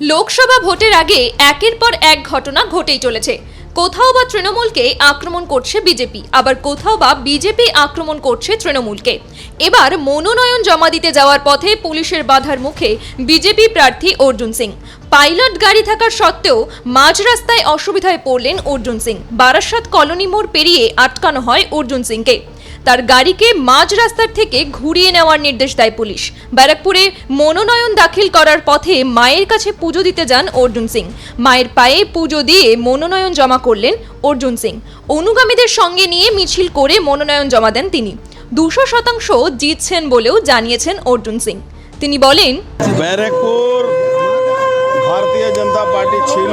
লোকসভা ভোটের আগে একের পর এক ঘটনা ঘটেই চলেছে। কোথাও বা তৃণমূলকে আক্রমণ করছে বিজেপি, আবার কোথাও বা বিজেপি আক্রমণ করছে তৃণমূলকে। এবার মনোনয়ন জমা দিতে যাওয়ার পথে পুলিশের বাধার মুখে বিজেপি প্রার্থী অর্জুন সিং। পাইলট গাড়ি থাকার সত্ত্বেও মাঝ রাস্তায় অসুবিধায় পড়লেন অর্জুন সিং। বারাসাত কলোনি মোড় পেরিয়ে আটকানো হয় অর্জুন সিংকে। তার গাড়িকে মাঝ রাস্তার থেকে ঘুরিয়ে নেওয়ার নির্দেশ দেয় পুলিশ। ব্যারাকপুরে মনোনয়ন দাখিল করার পথে মায়ের কাছে পুজো দিতে যান অর্জুন সিং। মায়ের পায়ে পুজো দিয়ে মনোনয়ন জমা করলেন অর্জুন সিং। অনুগামীদের সঙ্গে নিয়ে মিছিল করে মনোনয়ন জমা দেন তিনি। দুশো শতাংশ জিতছেন বলেও জানিয়েছেন অর্জুন সিং। তিনি বলেন, ব্যারাকপুর ভারতীয় জনতা পার্টি ছিল।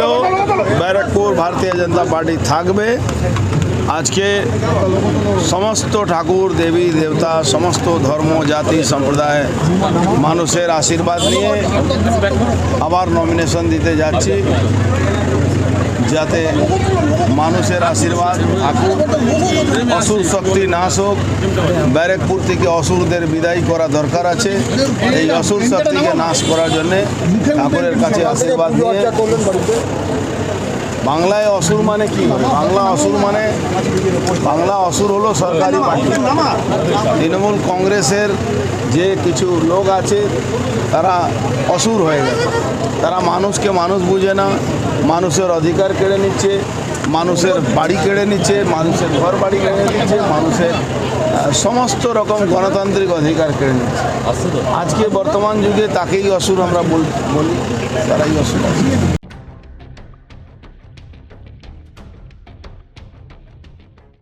ব্যারাকপুর ভারতীয় জনতা পার্টি থাকবে। আজকে সমস্ত ঠাকুর, দেবী, দেবতা, সমস্ত ধর্ম, জাতি, সম্প্রদায় মানুষের আশীর্বাদ নিয়ে আবার নমিনেশন দিতে যাচ্ছি। যাতে মানুষের আশীর্বাদ থাকুক, অসুর শক্তি নাশ হোক। ব্যারেকপুর থেকে অসুরদের বিদায় করা দরকার আছে। এই অসুর শক্তিকে নাশ করার জন্যে ঠাকুরের কাছে আশীর্বাদ নিয়ে বাংলায় অসুর মানে কি? বাংলা অসুর মানে বাংলা অসুর হলো সরকারি পার্টি। তৃণমূল কংগ্রেসের যে কিছু লোক আছে তারা অসুর হয়ে গেছে। তারা মানুষকে মানুষ বুঝে না মানুষের অধিকার কেড়ে নিচ্ছে মানুষের বাড়ি কেড়ে নিচ্ছে মানুষের ঘর বাড়ি কেড়ে নিচ্ছে মানুষের সমস্ত রকম গণতান্ত্রিক অধিকার কেড়ে নিচ্ছে। আজকে বর্তমান যুগে তাকেই অসুর আমরা বল- বলি তারাই অসুর আছে।